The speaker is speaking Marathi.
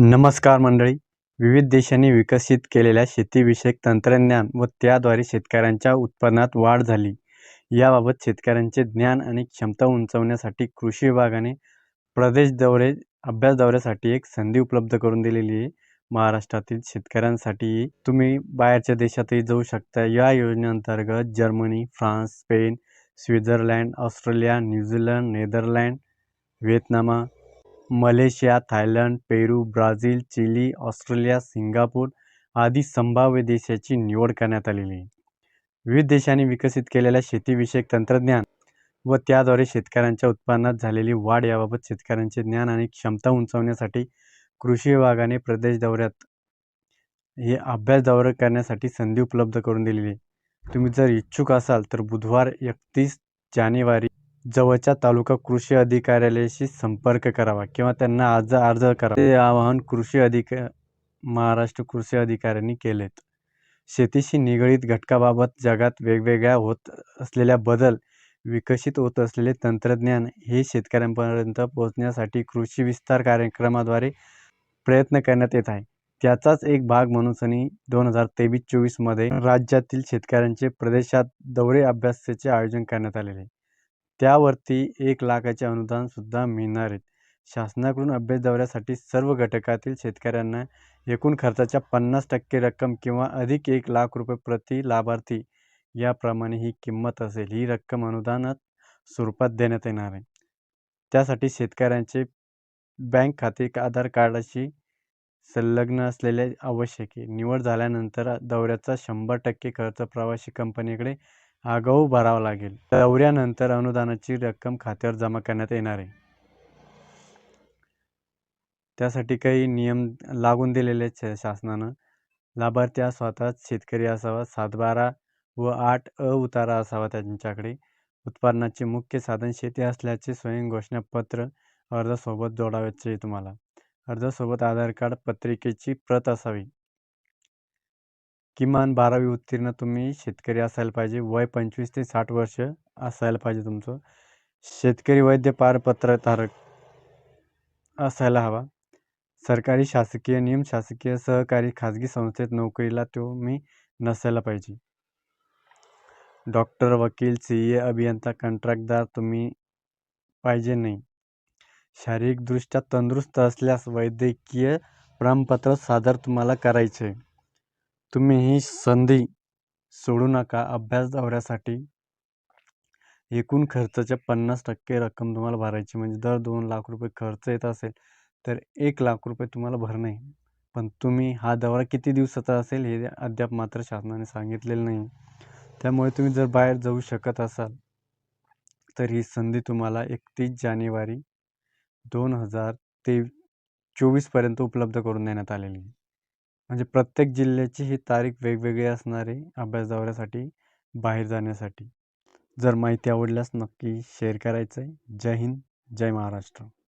नमस्कार मंडळी. विविध देशांनी विकसित केलेल्या शेतीविषयक तंत्रज्ञान व त्याद्वारे शेतकऱ्यांच्या उत्पन्नात वाढ झाली. याबाबत शेतकऱ्यांचे ज्ञान आणि क्षमता उंचावण्यासाठी कृषी विभागाने प्रदेश दौरे अभ्यास दौऱ्यासाठी एक संधी उपलब्ध करून दिलेली आहे. महाराष्ट्रातील शेतकऱ्यांसाठी तुम्ही बाहेरच्या देशातही जाऊ शकता. या योजनेअंतर्गत Germany France Spain Switzerland Australia New Zealand Netherland Vietnam Malaysia Thailand Peru Brazil Chile Australia Singapore आदी संभाव्य देशाची निवड करण्यात आलेली विविध देशांनी विकसित केलेल्या शेतीविषयक तंत्रज्ञान व त्याद्वारे शेतकऱ्यांच्या उत्पन्नात झालेली वाढ याबाबत शेतकऱ्यांचे ज्ञान आणि क्षमता उंचावण्यासाठी कृषी विभागाने प्रदेश दौऱ्यात हे अभ्यास दौरे करण्यासाठी संधी उपलब्ध करून दिलेली आहे. तुम्ही जर इच्छुक असाल तर बुधवार एकतीस जानेवारी जवळच्या तालुका कृषी अधिकाऱ्यालयाशी संपर्क करावा किंवा त्यांना अर्ज अर्ज करा ते आवाहन कृषी अधिक महाराष्ट्र कृषी अधिकाऱ्यांनी केलेत. शेतीशी निगडीत घटकाबाबत जगात वेगवेगळ्या होत असलेल्या बदल विकसित होत असलेले तंत्रज्ञान हे शेतकऱ्यांपर्यंत पोहोचण्यासाठी कृषी विस्तार कार्यक्रमाद्वारे प्रयत्न करण्यात येत आहे. त्याचाच एक भाग म्हणून सनी दोन हजार तेवीस चोवीसमध्ये राज्यातील शेतकऱ्यांचे प्रदेशात दौरे अभ्यासाचे आयोजन करण्यात आलेले. त्यावरती एक लाखाचे अनुदानसुद्धा मिळणार आहेत शासनाकडून अभ्यास दौऱ्यासाठी सर्व घटकातील शेतकऱ्यांना एकूण खर्चाच्या पन्नास टक्के रक्कम किंवा अधिक एक लाख रुपये प्रति लाभार्थी याप्रमाणे ही किंमत असेल. ही रक्कम अनुदानात स्वरूपात देण्यात येणार आहे. त्यासाठी शेतकऱ्यांचे बँक खाते आधार कार्डाशी संलग्न असलेले आवश्यक आहे. निवड झाल्यानंतर दौऱ्याचा शंभर टक्के खर्च प्रवासी कंपनीकडे आगाऊ भरावा लागेल. दौऱ्यानंतर अनुदानाची रक्कम खात्यावर जमा करण्यात येणार आहे. त्यासाठी काही नियम लागून दिलेले आहेत शासनानं. लाभार्थी हा स्वतःच शेतकरी असावा सातबारा व आठ अ उतारा असावा त्यांच्याकडे. उत्पादनाचे मुख्य साधन शेती असल्याचे स्वयं घोषणापत्र अर्जासोबत जोडावायचे तुम्हाला. अर्जासोबत आधार कार्ड पत्रिकेची प्रत असावी. किमान बारावी उत्तीर्ण तुम्ही शेतकरी असायला पाहिजे. वय पंचवीस ते साठ वर्ष असायला पाहिजे तुमचं. शेतकरी वैद्य पारपत्रधारक असायला हवा. सरकारी शासकीय नियम शासकीय सहकारी खाजगी संस्थेत नोकरीला तुम्ही नसायला पाहिजे. डॉक्टर वकील सी ए अभियंता कंत्राटदार तुम्ही पाहिजे नाही. शारीरिकदृष्ट्या तंदुरुस्त असल्यास वैद्यकीय प्रमाणपत्र सादर तुम्हाला करायचे. तुम्ही ही संधी सोडू नका. अभ्यास दौऱ्यासाठी एकूण खर्चाच्या पन्नास टक्के रक्कम तुम्हाला भरायची म्हणजे दर दोन लाख रुपये खर्च येत असेल तर एक लाख रुपये तुम्हाला भरणे पण तुम्ही हा दौरा किती दिवसाचा असेल हे अद्याप मात्र शासनाने सांगितलेलं नाही. त्यामुळे तुम्ही जर बाहेर जाऊ शकत असाल तर ही संधी तुम्हाला एकतीस जानेवारी दोन हजार ते चोवीसपर्यंत उपलब्ध करून देण्यात आलेली म्हणजे प्रत्येक जिल्ह्याची ही तारीख वेगवेगळी असणार आहे अभ्यास दौऱ्यासाठी बाहेर जाण्यासाठी. जर माहिती आवडल्यास नक्की शेअर करायचं आहे जय हिंद जय महाराष्ट्र.